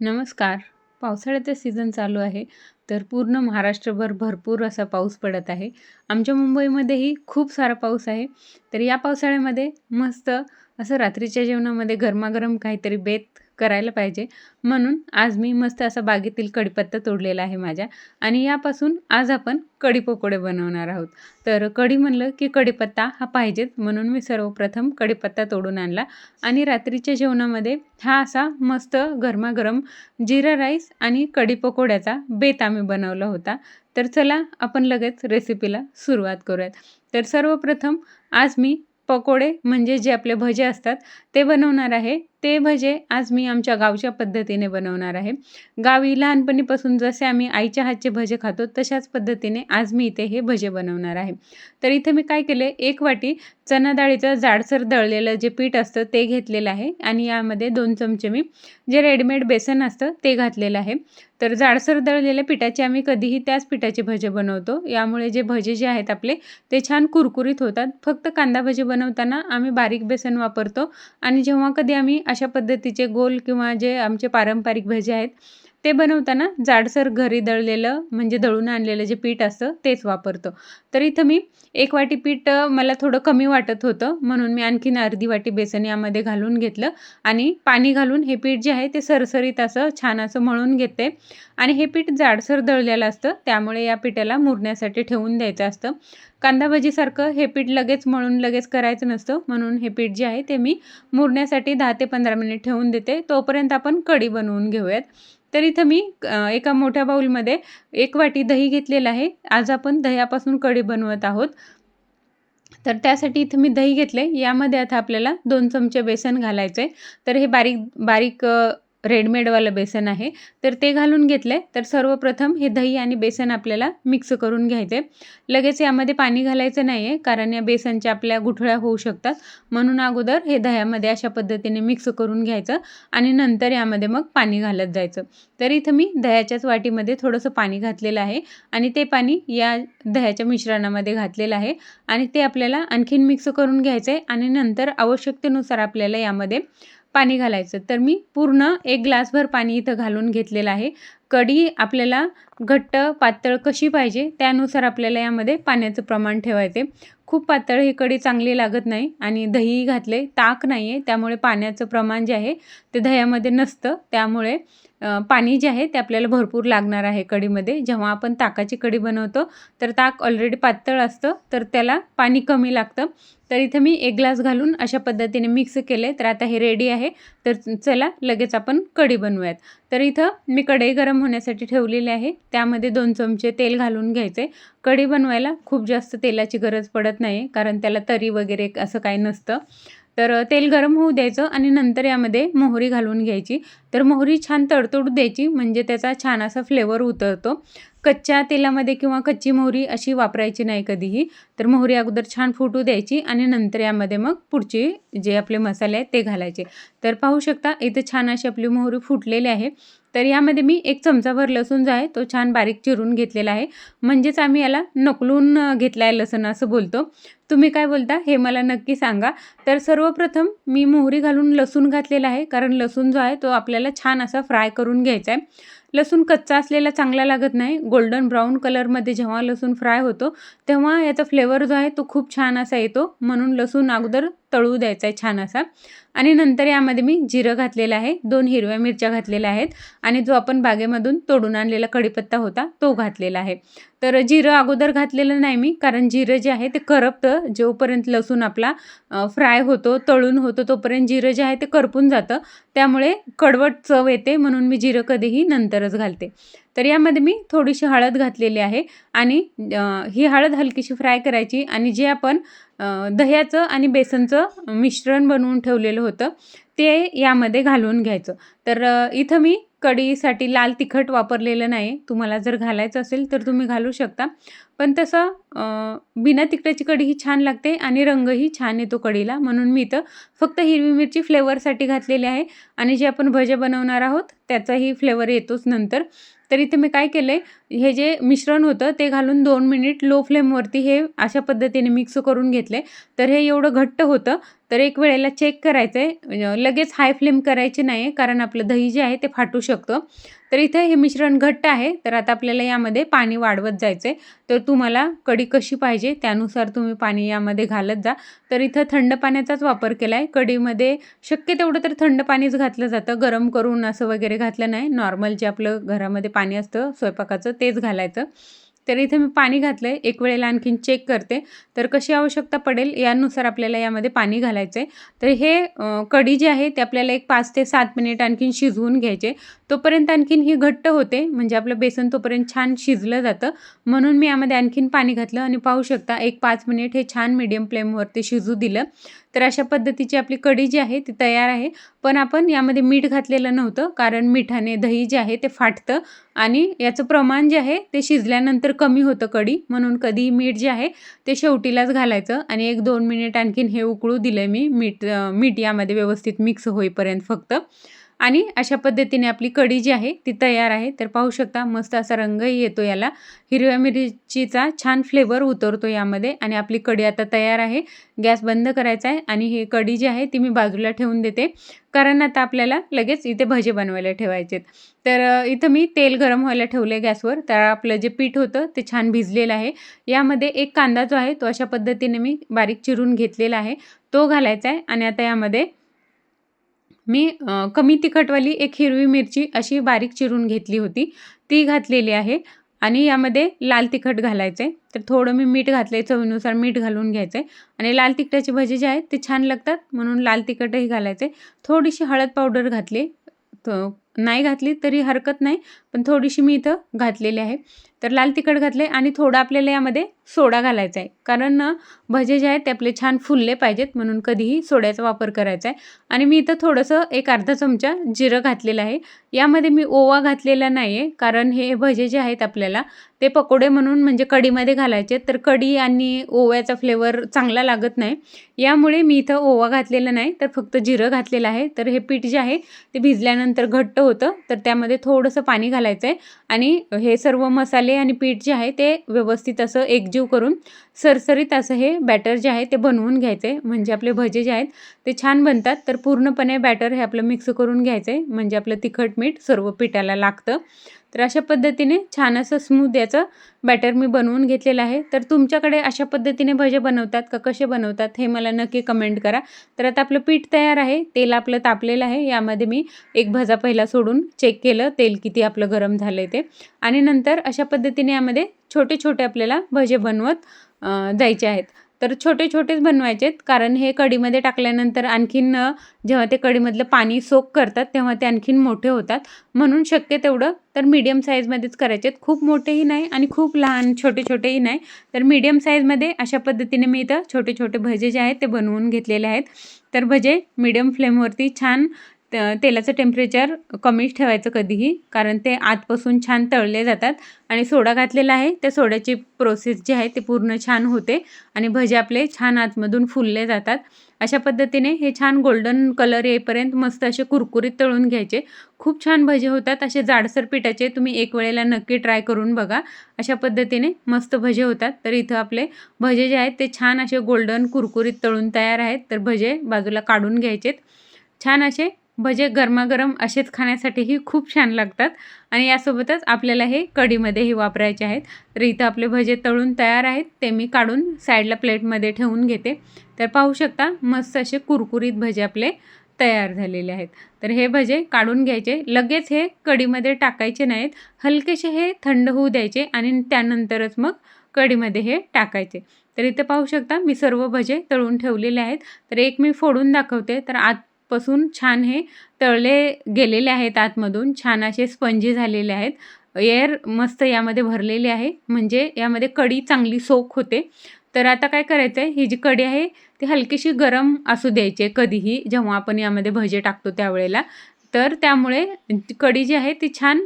नमस्कार. पावसाळ्याचा सीझन चालू आहे तर पूर्ण महाराष्ट्रभर भरपूर असा पाऊस पडत आहे. आमच्या मुंबईमध्येही खूप सारा पाऊस आहे. तर या पावसाळ्यामध्ये मस्त असं रात्रीच्या जेवणामध्ये गरमागरम काहीतरी बेत करायला पाहिजे. म्हणून आज मी मस्त असा बागेतील कढीपत्ता तोडलेला आहे माझ्या आणि यापासून आज आपण कढी पकोडे बनवणार आहोत. तर कढी म्हणलं की कढीपत्ता हा पाहिजेत म्हणून मी सर्वप्रथम कढीपत्ता तोडून आणला आणि रात्रीच्या जेवणामध्ये हा असा मस्त गरमागरम जिरा राईस आणि कढी पकोड्याचा बेत आम्ही बनवला होता. तर चला आपण लगेच रेसिपीला सुरुवात करूयात. तर सर्वप्रथम आज मी पकोडे म्हणजे जे आपले भजे असतात ते बनवणार आहे. ते भजे आज मी आमच्या गावच्या पद्धतीने बनवणार आहे. गावी लहानपणीपासून जसे आम्ही आईच्या हातचे भजे खातो तशाच पद्धतीने आज मी इथे हे भजे बनवणार आहे. तर इथे मी काय केले एक वाटी चना डाळीचं जाडसर दळलेलं जे पीठ असतं ते घेतलेलं आहे आणि यामध्ये दोन चमचे मी जे रेडीमेड बेसन असतं ते घातलेलं आहे. तर जाडसर दळलेल्या पिठाचे आम्ही कधीही त्याच पिठाचे भजे बनवतो. यामुळे जे भजे जे आहेत आपले ते छान कुरकुरीत होतात. फक्त कांदा भजे बनवताना आम्ही बारीक बेसन वापरतो आणि जेव्हा कधी आम्ही अशा पद्धतीचे गोल किंवा जे आमचे पारंपरिक भजे आहेत ते बनवताना जाडसर घरी दळलेलं म्हणजे दळून आणलेलं जे पीठ असतं तेच वापरतो. तर इथं मी एक वाटी पीठ मला थोडं कमी वाटत होतं म्हणून मी आणखीन अर्धी वाटी बेसन यामध्ये घालून घेतलं आणि पाणी घालून हे पीठ जे आहे ते सरसरीत असं छान असं मळून घेते. आणि हे पीठ जाडसर दळलेलं असतं त्यामुळे या पिठाला मुरण्यासाठी ठेवून द्यायचं असतं. कांदा भजीसारखं हे पीठ लगेच मळून लगेच करायचं नसतं म्हणून हे पीठ जे आहे ते मी मुरण्यासाठी दहा ते पंधरा मिनिट ठेवून देते. तोपर्यंत आपण कढी बनवून घेऊयात. तर इथं मी एका मोठ्या बाऊलमध्ये एक वाटी दही घेतलेलं आहे. आज आपण दह्यापासून कढी बनवत आहोत. तर त्यासाठी इथं मी दही घेतले यामध्ये आता आपल्याला दोन चमचे बेसन घालायचं आहे तर हे बारीक बारीक रेडमेडवालं बेसन आहे. तर ते घालून घेतले तर सर्वप्रथम हे दही आणि बेसन आपल्याला मिक्स करून घ्यायचे लगेच यामध्ये पाणी घालायचं नाही आहे कारण या बेसनच्या आपल्या गुठळ्या होऊ शकतात. म्हणून अगोदर हे दह्यामध्ये अशा पद्धतीने मिक्स करून घ्यायचं आणि नंतर यामध्ये मग पाणी घालत जायचं. तर इथं मी दह्याच्याच वाटीमध्ये थोडंसं पाणी घातलेलं आहे आणि ते पाणी या दह्याच्या मिश्रणामध्ये घातलेलं आहे आणि ते आपल्याला आणखीन मिक्स करून घ्यायचं आहे आणि नंतर आवश्यकतेनुसार आपल्याला यामध्ये पाणी घालायचं. तर मी पूर्ण एक ग्लासभर पाणी इथं घालून घेतलेलं आहे. कढी आपल्याला घट्ट पातळ कशी पाहिजे त्यानुसार आपल्याला यामध्ये पाण्याचं प्रमाण ठेवायचे खूप पातळ ही कढी चांगली लागत नाही आणि दही घातले ताक नाही आहे त्यामुळे पाण्याचं प्रमाण जे आहे ते दह्यामध्ये नसतं. त्यामुळे पाणी जे आहे ते आपल्याला भरपूर लागणार आहे कढीमध्ये. जेव्हा आपण ताकाची कढी बनवतो तर ताक ऑलरेडी पातळ असतं तर त्याला पाणी कमी लागतं. तर इथं मी एक ग्लास घालून अशा पद्धतीने मिक्स केले तर आता हे रेडी आहे. तर चला लगेच आपण कढी बनवूयात. तर इथं मी कढई गरम होण्यासाठी ठेवलेली आहे. त्यामध्ये दोन चमचे तेल घालून घ्यायचे. कढी बनवायला खूप जास्त तेलाची गरज पडत नाही कारण त्याला तरी वगैरे असं काही नसतं. तर तेल गरम होऊ द्यायचं आणि नंतर यामध्ये मोहरी घालून घ्यायची. तर मोहरी छान तडतडू द्यायची म्हणजे त्याचा छान असा फ्लेवर उतरतो. कच्च्या तेलामध्ये किंवा कच्ची मोहरी अशी वापरायची नाही कधीही. तर मोहरी अगोदर छान फुटू द्यायची आणि नंतर यामध्ये मग पुढचे जे आपले मसाले आहेत ते घालायचे. तर पाहू शकता इथे छान अशी आपली मोहरी फुटलेली आहे. तर यामध्ये मी एक चमचाभर लसूण जो आहे तो छान बारीक चिरून घेतलेला आहे. म्हणजेच आम्ही याला नकलून घेतला आहे लसूण असं बोलतो. तुम्ही काय बोलता हे मला नक्की सांगा. तर सर्वप्रथम मी मोहरी घालून लसूण घातलेला आहे कारण लसूण जो आहे तो आपल्याला छान असा फ्राय करून घ्यायचा आहे. लसूण कच्चा असलेला चांगला लागत नाही. गोल्डन ब्राऊन कलरमध्ये जेव्हा लसूण फ्राय होतो तेव्हा याचा फ्लेवर जो आहे तो खूप छान असा येतो. म्हणून लसूण अगोदर तळू द्यायचा आहे छान असा. आणि नंतर यामध्ये मी जिरं घातलेलं आहे. दोन हिरव्या मिरच्या घातलेल्या आहेत. आणि जो आपण बागेमधून तोडून आणलेला कढीपत्ता होता तो घातलेला आहे. तर जिरं अगोदर घातलेलं नाही मी कारण जिरं जे आहे ते करपतं. जोपर्यंत लसूण आपला फ्राय होतो तळून होतो तोपर्यंत जिरं जे आहे ते करपून जातं. त्यामुळे कडवट चव येते म्हणून मी जिरं कधीही नंतरच घालते. तर यामध्ये मी थोडीशी हळद घातलेली आहे आणि ही हळद हलकीशी फ्राय करायची आणि जे आपण दह्याचं आणि बेसनचं मिश्रण बनवून ठेवलेलं होतं ते यामध्ये घालून घ्यायचं. तर इथं मी कढीसाठी लाल तिखट वापरलेलं नाही. तुम्हाला जर घालायचं असेल तर तुम्ही घालू शकता. पण तसं बिना तिखटाची कढी ही छान लागते आणि रंगही छान येतो कढीला. म्हणून मी इथं फक्त हिरवी मिरची फ्लेवरसाठी घातलेली आहे आणि जे आपण भजे बनवणार आहोत त्याचाही फ्लेवर येतोच नंतर. तर इथे मी काय केलं आहे हे जे मिश्रण होतं ते घालून दोन मिनिट लो फ्लेमवरती हे अशा पद्धतीने मिक्स करून घेतले तर हे एवढं घट्ट होतं तर एक वेळेला चेक करायचं आहे लगेच हाय फ्लेम करायची नाही कारण आपलं दही जे आहे ते फाटू शकतं. तर इथे हे मिश्रण घट्ट आहे. तर आता आपल्याला यामध्ये पाणी वाढवत जायचं आहे तर तुम्हाला कढी कशी पाहिजे त्यानुसार तुम्ही पाणी यामध्ये घालत जा. तर इथं थंड पाण्याचाच वापर केला आहे कढीमध्ये शक्य तेवढं तर थंड पाणीच घातलं जातं. गरम करून असं वगैरे घातलं नाही. नॉर्मल जे आपलं घरामध्ये पाणी असतं स्वयंपाकाचं तेच घालायचं. तर इथे मी पाणी घातलं आहे एक वेळेला आणखीन चेक करते. तर कशी आवश्यकता पडेल यानुसार आपल्याला यामध्ये पाणी घालायचं आहे तर हे कढी जी आहे ते आपल्याला एक पाच ते सात मिनिट आणखीन शिजवून घ्यायचे. तोपर्यंत आणखीन ही घट्ट होते. म्हणजे आपलं बेसन तोपर्यंत छान शिजलं जातं. म्हणून मी यामध्ये आणखीन पाणी घातलं. आणि पाहू शकता एक पाच मिनिट हे छान मीडियम फ्लेमवरती शिजू दिलं. तर अशा पद्धतीची आपली कढी जी आहे ती तयार आहे. पण आपण यामध्ये मीठ घातलेलं नव्हतं कारण मिठाने दही जे आहे ते फाटतं आणि याचं प्रमाण जे आहे ते शिजल्यानंतर कमी होतं कढी. म्हणून कधीही मीठ जे आहे ते शेवटीलाच घालायचं आणि एक दोन मिनिट आणखीन हे उकळू दिलं मी मीठ मीठ यामध्ये व्यवस्थित मिक्स होईपर्यंत फक्त. आणि अशा पद्धतीने आपली कढी जी आहे ती तयार आहे. तर पाहू शकता मस्त असा रंगही येतो याला. हिरव्या मिरचीचा छान फ्लेवर उतरतो यामध्ये आणि आपली कढी आता तयार आहे. गॅस बंद करायचा आहे आणि ही कढी जी आहे ती मी बाजूला ठेवून देते. कारण आता आपल्याला लगेच इथे भजे बनवायला ठेवायचे तर इथं मी तेल गरम व्हायला ठेवले गॅसवर. तर आपलं जे पीठ होतं ते छान भिजलेलं आहे. यामध्ये एक कांदा जो आहे तो अशा पद्धतीने मी बारीक चिरून घेतलेला आहे. तो घालायचा आहे आणि आता यामध्ये मी कमी तिखटवाली एक हिरवी मिरची अशी बारीक चिरून घेतली होती. ती घातलेली आहे आणि यामध्ये लाल तिखट घालायचं आहे तर थोडं मी मीठ घातलं आहे चवीनुसार मीठ घालून घ्यायचं आहे आणि लाल तिखटाची भजी जे आहेत ते छान लागतात म्हणून लाल तिखटही घालायचं आहे थोडीशी हळद पावडर घातली. नाही घातली तरी हरकत नाही. पण थोडीशी मी इथं घातलेली आहे. तर लाल तिखट घातले आणि थोडं आपल्याला यामध्ये सोडा घालायचा आहे कारण भजे जे आहेत ते आपले छान फुलले पाहिजेत म्हणून कधीही सोड्याचा वापर करायचा आहे आणि मी इथं थोडंसं एक अर्धा चमचा जिरं घातलेलं आहे. यामध्ये मी ओवा घातलेला नाही आहे कारण हे भजे जे आहेत आपल्याला ते पकोडे म्हणून म्हणजे कढीमध्ये घालायचे. तर कढी आणि ओव्याचा फ्लेवर चांगला लागत नाही. यामुळे मी इथं ओवा घातलेला नाही. तर फक्त जिरं घातलेलं आहे. तर हे पीठ जे आहे ते भिजल्यानंतर घट्ट होतं. तर त्यामध्ये थोडंसं पाणी घालायचं आहे आणि हे सर्व मसाले आणि पीठ जे आहे ते व्यवस्थित असं एकजीव करून सरसरीत असं हे बॅटर जे आहे ते बनवून घ्यायचं आहे म्हणजे आपले भजे जे आहेत ते छान बनतात. तर पूर्णपणे बॅटर हे आपलं मिक्स करून घ्यायचं आहे म्हणजे आपलं तिखट मीठ सर्व पिठाला लागतं. तर अशा पद्धतीने छान असं स्मूथ याचं बॅटर मी बनवून घेतलेलं आहे. तर तुमच्याकडे अशा पद्धतीने भजे बनवतात का? कसे बनवतात? हे मला नक्की कमेंट करा. तर आता आपलं पीठ तयार आहे. तेल आपलं तापलेलं आहे. यामध्ये मी एक भजा पहिला सोडून चेक केलं. तेल किती आपलं गरम झालं आहे ते. आणि नंतर अशा पद्धतीने यामध्ये छोटे छोटे आपल्याला भजे बनवत जायचे आहेत. तर छोटे छोटेच बनवायचेत कारण हे कढीमध्ये टाकल्यानंतर आणखीन जेव्हा ते कढीमधलं पाणी सोक करतात तेव्हा ते आणखीन मोठे होतात. म्हणून शक्य तेवढं तर मीडियम साईजमध्येच करायचे आहेत. खूप मोठेही नाही आणि खूप लहान छोटे छोटेही नाही. तर मीडियम साईजमध्ये अशा पद्धतीने मी इथं छोटे छोटे भजे जे आहेत ते बनवून घेतलेले आहेत. तर भजे मीडियम फ्लेमवरती छान तेलाचं टेम्परेचर कमीच ठेवायचं कधीही कारण ते आतपासून छान तळले जातात. आणि सोडा घातलेला आहे त्या सोड्याची प्रोसेस जी आहे ते पूर्ण छान होते. आणि भजे आपले छान आतमधून फुलले जातात. अशा पद्धतीने हे छान गोल्डन कलर येईपर्यंत मस्त असे कुरकुरीत तळून घ्यायचे. खूप छान भजे होतात असे जाडसर पिठाचे तुम्ही एक वेळेला नक्की ट्राय करून बघा. अशा पद्धतीने मस्त भजे होतात. तर इथं आपले भजे जे आहेत ते छान असे गोल्डन कुरकुरीत तळून तयार आहेत. तर भजे बाजूला काढून घ्यायचेत. छान असे भजे गरमागरम असेच खाण्यासाठीही खूप छान लागतात. आणि यासोबतच आपल्याला हे कढीमध्येही वापरायचे आहेत. तर इथं आपले भजे तळून तयार आहेत. ते मी काढून साईडला प्लेटमध्ये ठेवून घेते. तर पाहू शकता मस्त असे कुरकुरीत भजे आपले तयार झालेले आहेत. तर हे भजे काढून घ्यायचे. लगेच हे कढीमध्ये टाकायचे नाहीत. हलकेसे हे थंड होऊ द्यायचे आणि त्यानंतरच मग कढीमध्ये हे टाकायचे. तर इथे पाहू शकता मी सर्व भजे तळून ठेवलेले आहेत. तर एक मी फोडून दाखवते. तर आत पासून छान हे तळले गेलेले आहेत आतमधून. छान असे स्पंजी झालेले आहेत. एअर मस्त यामध्ये भरलेले आहे. म्हणजे यामध्ये कढी चांगली सोक होते. तर आता काय करायचं आहे ही जी कढी आहे ती हलकीशी गरम असू द्यायची आहे कधीही जेव्हा आपण यामध्ये भजे टाकतो त्यावेळेला. तर त्यामुळे कढी जी आहे ती छान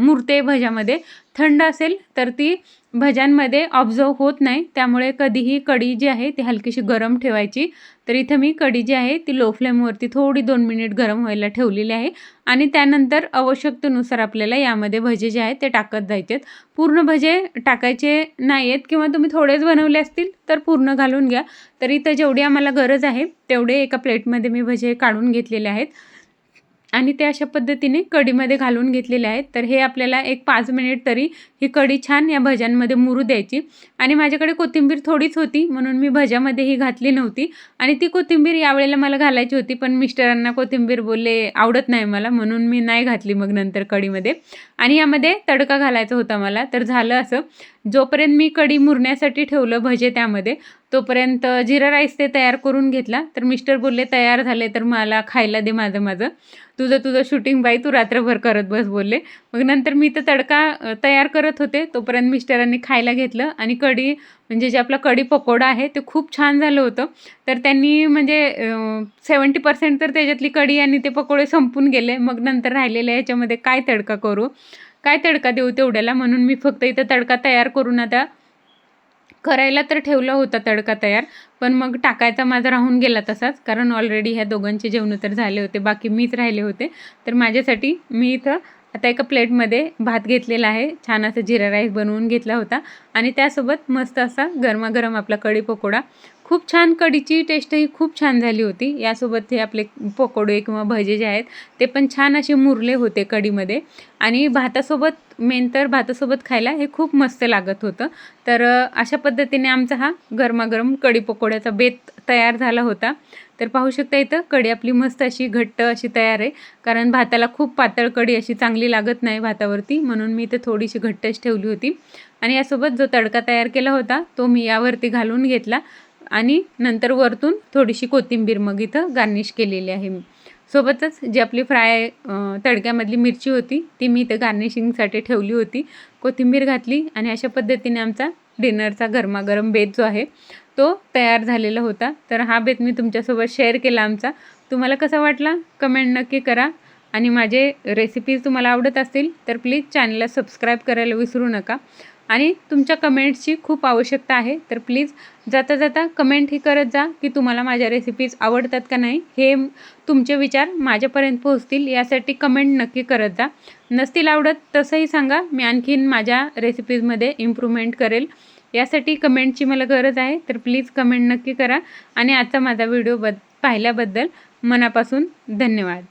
मुरते भज्यामध्ये. थंड असेल तर ती भज्यांमध्ये ऑब्झर्व होत नाही. त्यामुळे कधीही कढी जी आहे ती हलकीशी गरम ठेवायची. तर इथं मी कढी जी आहे ती लो फ्लेमवरती थोडी दोन मिनिट गरम व्हायला ठेवलेली आहे. आणि त्यानंतर आवश्यकतेनुसार आपल्याला यामध्ये भजे जे आहेत ते टाकत जायचे पूर्ण भजे टाकायचे नाही आहेत किंवा तुम्ही थोडेच बनवले असतील तर पूर्ण घालून घ्या. तर इथं जेवढी आम्हाला गरज आहे तेवढे एका प्लेटमध्ये मी भजे काढून घेतलेले आहेत. आणि ते अशा पद्धतीने कढीमध्ये घालून घेतलेले आहेत. तर हे आपल्याला एक पाच मिनिट तरी ही कढी छान या भज्यांमध्ये मुरू द्यायची. आणि माझ्याकडे कोथिंबीर थोडीच होती म्हणून मी भज्यामध्ये ही घातली नव्हती. आणि ती कोथिंबीर यावेळेला मला घालायची होती पण मिस्टरांना कोथिंबीर बोलले आवडत नाही मला म्हणून मी नाही घातली मग नंतर कढीमध्ये. आणि यामध्ये तडका घालायचा होता मला. तर झालं असं. जोपर्यंत मी कढी मुरण्यासाठी ठेवलं भजे त्यामध्ये तोपर्यंत जिरा राईस ते तयार करून घेतला. तर मिस्टर बोलले तयार झाले तर मला खायला दे माझं माझं. तुझं तुझं शूटिंग बाई तू रात्रभर करत बस बोलले. मग नंतर मी तर तडका तयार करत होते. तोपर्यंत मिस्टरांनी खायला घेतलं. आणि कढी म्हणजे जे आपला कढी पकोडा आहे ते खूप छान झालं होतं. तर त्यांनी म्हणजे सेवन्टी पर्सेंट तर त्याच्यातली कढी आणि ते पकोडे संपून गेले. मग नंतर राहिलेल्या याच्यामध्ये काय तडका करू? काय तडका देऊ तेवढ्याला? म्हणून मी फक्त इथं तडका तयार करून आता करायला तर ठेवला होता तडका तयार पण मग टाकायचा माझा राहून गेला तसाच कारण ऑलरेडी ह्या दोघांचे जेवण तर झाले होते बाकी मीच राहिले होते. तर माझ्यासाठी मी इथं आता एका प्लेटमध्ये भात घेतलेला आहे छान असं जिरा राईस बनवून घेतला होता. आणि त्यासोबत मस्त असा गरमागरम आपला कढी पकोडा खूप छान कढीची टेस्टही खूप छान झाली होती. यासोबत हे आपले पकोडे किंवा भजे जे आहेत ते पण छान असे मुरले होते कढीमध्ये. आणि भातासोबत मेन तर भातासोबत खायला हे खूप मस्त लागत होतं. तर अशा पद्धतीने आमचा हा गरमागरम कढी पकोड्याचा बेत तयार झाला होता. तर पाहू शकता इथं कढी आपली मस्त अशी घट्ट अशी तयार आहे. कारण भाताला खूप पातळ कढी अशी चांगली लागत नाही भातावरती म्हणून मी इथे थोडीशी घट्टच ठेवली होती. आणि यासोबत जो तडका तयार केला होता तो मी यावरती घालून घेतला. आणि नंतर वरतून थोडीशी कोथिंबीर मग इथं गार्निश केलेली आहे मी. सोबतच जी आपली फ्राय तडक्यामधली मिरची होती ती मी इथं गार्निशिंगसाठी ठेवली होती. कोथिंबीर घातली आणि अशा पद्धतीने आमचा डिनरचा गरमागरम बेत जो आहे तो तयार झालेला होता. तर हा बेत मी तुमच्यासोबत शेअर केला आमचा. तुम्हाला कसा वाटला? कमेंट नक्की करा. आणि माझे रेसिपीज तुम्हाला आवडत असतील तर प्लीज चॅनलला सबस्क्राईब करायला विसरू नका. आणि तुमच्या कमेंट्सची खूप आवश्यकता आहे. तर प्लीज जाता जाता कमेंट ही करत जा की तुम्हाला माझ्या रेसिपीज आवडतात का नाही. हे तुमचे विचार माझ्यापर्यंत पोहोचतील. यासाठी कमेंट नक्की करत जा. नसतील आवडत तसंही सांगा. मी आणखीन माझ्या रेसिपीजमध्ये इम्प्रूव्हमेंट करेल. यासाठी कमेंटची मला गरज आहे. तर प्लीज कमेंट नक्की करा. आणि आजचा माझा व्हिडिओ बद पाहिल्याबद्दल मनापासून धन्यवाद.